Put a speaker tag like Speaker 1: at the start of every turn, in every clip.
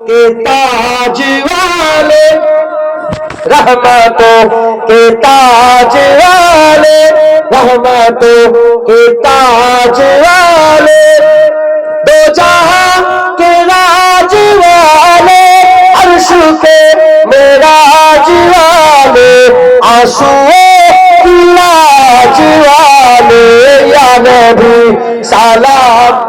Speaker 1: ताज वाले, रहमतों के ताज वाले, रहमतों के ताज वाले, दो जहाँ के राज वाले, अर्श के मेराज वाले आंसुओं की लाज वाले, या नबी सलाम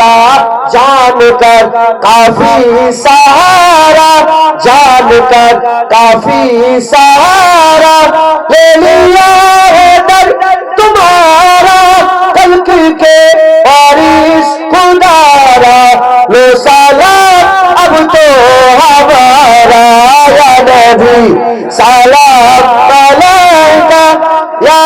Speaker 1: का जानकर काफ़ी सहारा, जानकर काफ़ी सहारा, ले लिया है दर तुम्हारा कल्क के बारिश खुदारा, लो सलाम अब तो हमारा या नबी सलाम मलाइका या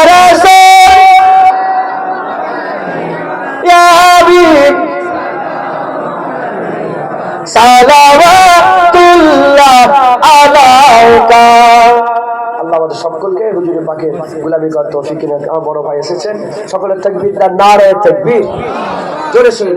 Speaker 1: সকলকে আমার বড় ভাই সকলের থাকবি তার নারে থাকবি জোরে শুনে